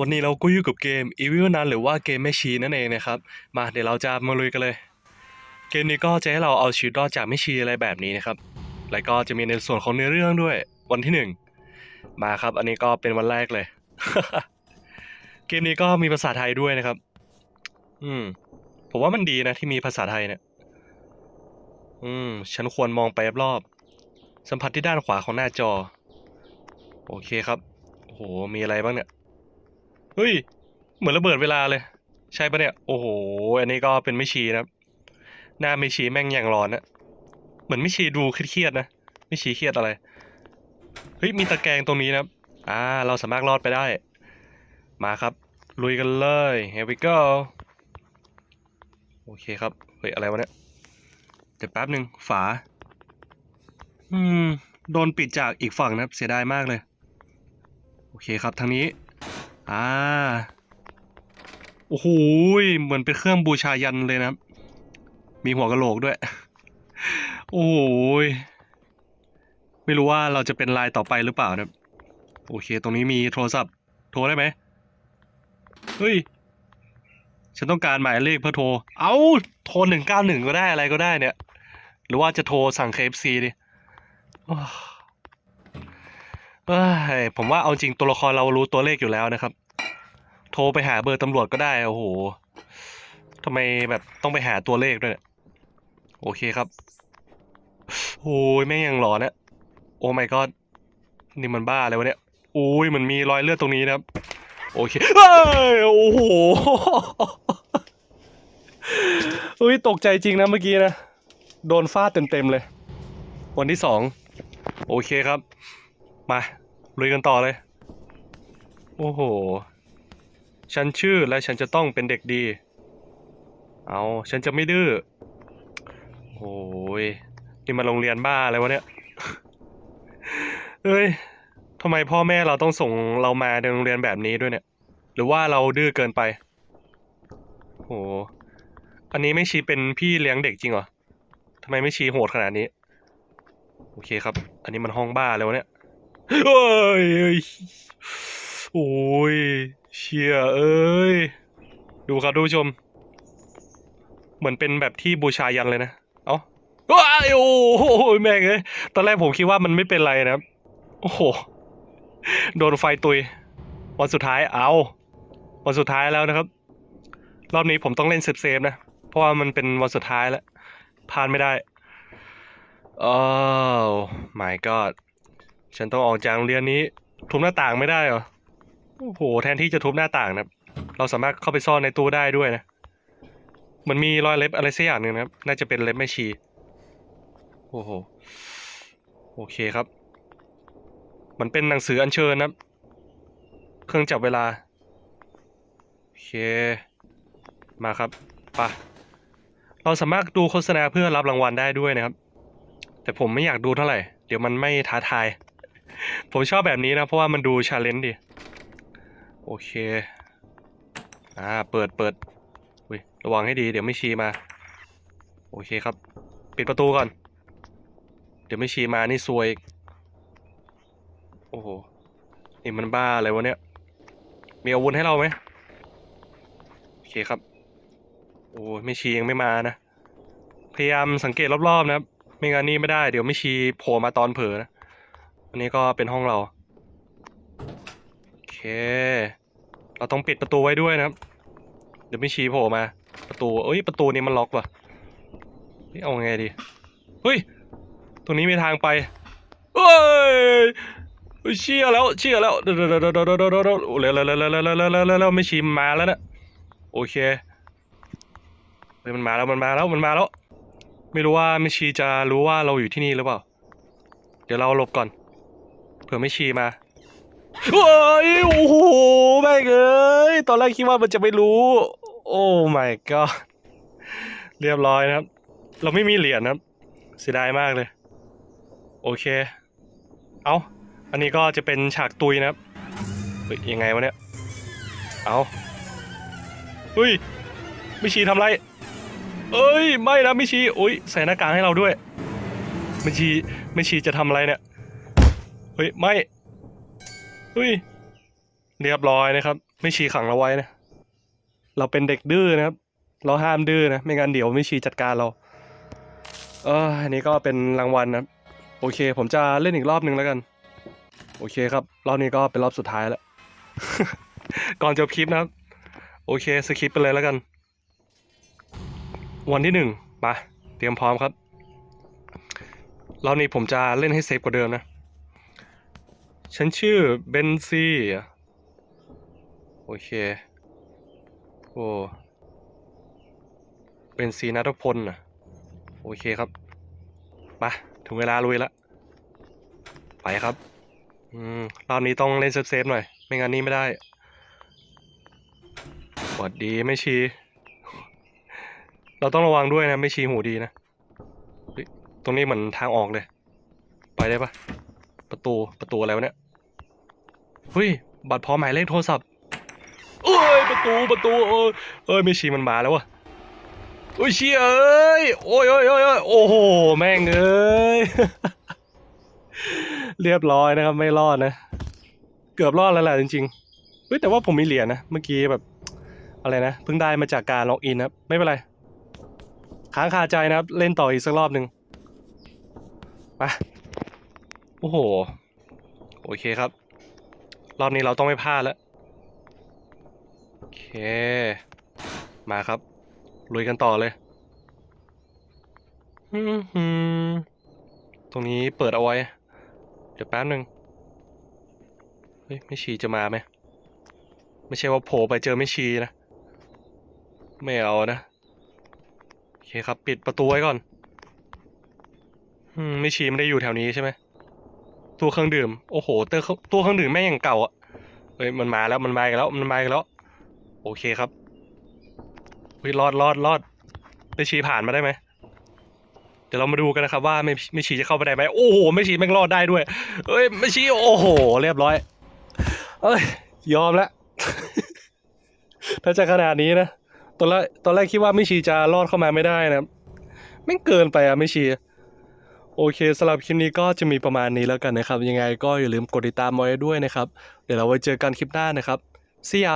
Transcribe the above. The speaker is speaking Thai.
วันนี้เราก็อยู่กับเกม Evil Nun หรือว่าเกมแม่ชีนั่นเองนะครับ มาเดี๋ยวเราจะมาลุยกันเลย เกมนี้ก็จะให้เราเอาชีวิตรอดจากแม่ชีอะไรแบบนี้นะครับ แล้วก็จะมีในส่วนของเนื้อเรื่องด้วย วันที่หนึ่งมาครับ อันนี้ก็เป็นวันแรกเลย เกมนี้ก็มีภาษาไทยด้วยนะครับ อืม ผมว่ามันดีนะที่มีภาษาไทยเนี่ย อืม ฉันควรมองไปรอบๆสัมผัสที่ด้านขวาของหน้าจอ โอเคครับโอ้โหมีอะไรบ้างเนี่ย เฮ้ย เหมือนระเบิดเวลาเลย ใช่ปะเนี่ย โอ้โห อันนี้ก็เป็นไม่ชีนะครับหน้าไม่ชีแม่งอย่างร้อนนะเหมือนไม่ชีดูเครียดนะไม่ชีเครียดอะไร เฮ้ย มีตะแกรงตรงนี้นะอ่า เราสามารถรอดไปได้ มาครับ ลุยกันเลย here we go โอเคครับ เฮ้ย อะไรวะเนี่ยเดี๋ยวแป๊บหนึ่งฝา อืม โดนปิดจากอีกฝั่งนะครับ เสียดายมากเลย โอเคครับ ทางนี้ อ่า โอ้โหยเหมือนเป็นเครื่องบูชายันเลยนะครับ มีหัวกะโหลกด้วย โอ้โหยไม่รู้ว่าเราจะเป็นลายต่อไปหรือเปล่านะโอเค ตรงนี้มีโทรศัพท์ โทรได้ไหมเฮ้ย ฉันต้องการหมายเลขเพื่อโทร เอา้าโทรหนึ่งเก้าหนึ่งก็ได้อะไรก็ได้เนี่ย หรือว่าจะโทรสั่ง KFC ดิอ เอ้ยผมว่าเอาจริงตัวละครเรารู้ตัวเลขอยู่แล้วนะครับ โทรไปหาเบอร์ตำรวจก็ได้ โอ้โหทำไมแบบต้องไปหาตัวเลขด้วยเนี่ย โอเคครับโอ้ยแม่ยังหลอนนะโอ้ my god นี่มันบ้าอะไรวะเนี่ยโอ้ยมันมีรอยเลือดตรงนี้นะครับ โอเคเฮ้ยโอ้โหเฮ้ยตกใจจริงนะเมื่อกี้นะ โดนฟาดเต็มๆเลย วันที่สอง โอเคครับ มาลุยกันต่อเลย โอ้โห ฉันชื่อและฉันจะต้องเป็นเด็กดี เอาฉันจะไม่ดื้อโอ้ยนี่มาโรงเรียนบ้าอะไรวะเนี่ยเอ้ยทำไมพ่อแม่เราต้องส่งเรามาในโรงเรียนแบบนี้ด้วยเนี่ย หรือว่าเราดื้อเกินไปโหอันนี้ไม่ชีเป็นพี่เลี้ยงเด็กจริงเหรอทำไมไม่ชีโหดขนาดนี้ โอเคครับ อันนี้มันห้องบ้าแล้วะเนี่ย เอ้ยเอ้ยโอ้ยเชียเอ้ย ดูครับทุกผู้ชม เหมือนเป็นแบบที่บูชายันเลยนะ เอ้าว้ายโอ้โหแม่งเอ้ยตอนแรกผมคิดว่ามันไม่เป็นไรนะครับ โอ้โห โดนไฟตุย วันสุดท้ายเอา วันสุดท้ายแล้วนะครับ รอบนี้ผมต้องเล่นเซฟๆนะ เพราะว่ามันเป็นวันสุดท้ายแล้วพลาดไม่ได้ โอ้ my god ฉันต้องออกจากโรงเรียนนี้ ทุบหน้าต่างไม่ได้เหรอ โอ้โห แทนที่จะทุบหน้าต่างนะครับเราสามารถเข้าไปซ่อนในตู้ได้ด้วยนะมือนมีรอยเล็บอะไรสักอย่างหนึ่งนะครับ น่าจะเป็นเล็บแม่ชี โอ้โห โอเคครับ มันเป็นหนังสืออัญเชิญนะ เครื่องจับเวลา โอเค มาครับปะเราสามารถดูโฆษณาเพื่อรับรางวัลได้ด้วยนะครับ แต่ผมไม่อยากดูเท่าไหร่ เดี๋ยวมันไม่ท้าทาย ผมชอบแบบนี้นะ เพราะว่ามันดูชาเลนจ์ดีโอเค อ่า เปิดเปิดอุ้ยระวังให้ดี เดี๋ยวไม่ชีมา โอเคครับ ปิดประตูก่อน เดี๋ยวไม่ชีมานี่ซวยอีกโอ้โห นี่มันบ้าอะไรวะเนี่ย มีอาวุธให้เราไหมโอเคครับ โอ้ไม่ชียังไม่มานะ พยายามสังเกตรอบๆนะครับ ไม่งั้นนี่ไม่ได้ เดี๋ยวไม่ชีโผล่มาตอนเผลอนะ อันนี้ก็เป็นห้องเรา โอเค เราต้องปิดประตูไว้ด้วยนะครับ เดี๋ยวไม่ชี้โผล่มา ประตูเอ้ย ประตูนี้มันล็อกว่ะนี่เอาไงดี เฮ้ย ตรงนี้มีทางไปเฮ้ยเชี่ยแล้วเชี่ยแล้วเดี๋วเดี๋วเดี๋วเดี๋วเดี๋วเดี๋วเร็วไม่ชีมมาแล้วนะโอเคมันมาแล้วมันมาแล้วมันมาแล้ว ไม่รู้ว่าไม่ชีจะรู้ว่าเราอยู่ที่นี่หรือเปล่า เดี๋ยวเราหลบก่อน เผื่อไม่ชีมาเฮ้ยโอ้โหแม่งเอ้ยตอนแรกคิดว่ามันจะไม่รู้ โอ้ my god เรียบร้อยนะครับ เราไม่มีเหรียญนะครับเสียดายมากเลย โอเค เอาอันนี้ก็จะเป็นฉากตุยนะครับเฮ้ยยังไงวะเนี่ย เอาเฮ้ยไม่ชีทำไร เอ้ย ไม่นะไม่ชีโอ้ยใส่หน้ากากให้เราด้วยไม่ชีไม่ชีจะทำอะไรเนี่ย เฮ้ย ไม่เฮ้ย เรียบร้อยนะครับ ไม่ชีขังเราไว้นะ เราเป็นเด็กดื้อนะครับ เราห้ามดื้อนะ ไม่งั้นเดี๋ยวไม่ชีจัดการเรา เอออันนี้ก็เป็นรางวัลนะครับโอเค ผมจะเล่นอีกรอบหนึ่งแล้วกัน โอเคครับ รอบนี้ก็เป็นรอบสุดท้ายแล้ว ก่อนจบคลิปนะครับ โอเคสคริปไปเลยแล้วกัน วันที่หนึ่งมา เตรียมพร้อมครับรอบนี้ผมจะเล่นให้เซฟกว่าเดิมนะ ฉันชื่อเบนซีโอเค โอ้เบนซีนัทพลนะโอเคครับมาถึงเวลาลุยละไปครับ อืมรอบนี้ต้องเล่นเซฟๆหน่อย ไม่งั้นนี่ไม่ได้สวัสดีไม่ชี เราต้องระวังด้วยนะ ไม่ชีหูดีนะ ตรงนี้เหมือนทางออกเลย ไปได้ปะ ประตูประตูอะไรวะเนี่ยเฮ้ยบัตรพอหมายเลขโทรศัพท์เอ้ยประตูประตูเอ้ยเอ้ยไม่ชีมันมาแล้ววะโอ้ยเชี่ยเอ้ยโอ้ยโอ้ยโอ้ยโอ้โหแม่งเอ้ยเรียบร้อยนะครับไม่รอดนะ เกือบรอดแล้วแหละจริงๆเฮ้ยแต่ว่าผมมีเหรียญนะเมื่อกี้แบบอะไรนะเพิ่งได้มาจากการล็อกอินนะไม่เป็นไรค้างคาใจนะครับ เล่นต่ออีกสักรอบหนึ่งไป โอ้โห โอเคครับ รอบนี้เราต้องไม่พลาดแล้ว โอเค มาครับ ลุยกันต่อเลยตรงนี้เปิดเอาไว้ เดี๋ยวแป๊บหนึ่งเฮ้ยไม่ชีจะมาไหม ไม่ใช่ว่าโผล่ไปเจอไม่ชีนะ ไม่เอานะ โอเคครับ ปิดประตูไว้ก่อน อืม ไม่ชีไม่ได้อยู่แถวนี้ใช่ไหม ตู้เครื่องดื่ม โอ้โหเตอร์ตู้เครื่องดื่มแม่งอย่างเก่าอะเฮ้ยมันมาแล้วมันมาอีกแล้วมันมาอีกแล้ว โอเคครับเฮ้ยรอดรอดรอดไม่ชีผ่านมาได้ไหมเดี๋ยวเรามาดูกันนะครับว่าไม่ไม่ชีจะเข้าไปได้ไหมโอ้โหไม่ชีแม่งรอดได้ด้วยเอ้ยไม่ชีโอ้โห เรียบร้อย เอ้ย ยอมแล้วถ้าจะขนาดนี้นะตอนแรกตอนแรกคิดว่าไม่ชีจะรอดเข้ามาไม่ได้นะไม่เกินไปอะไม่ชี โอเคสำหรับคลิปนี้ก็จะมีประมาณนี้แล้วกันนะครับ ยังไงก็อย่าลืมกดติดตามไว้ด้วยนะครับ เดี๋ยวเราไว้เจอกันคลิปหน้านะครับ see ya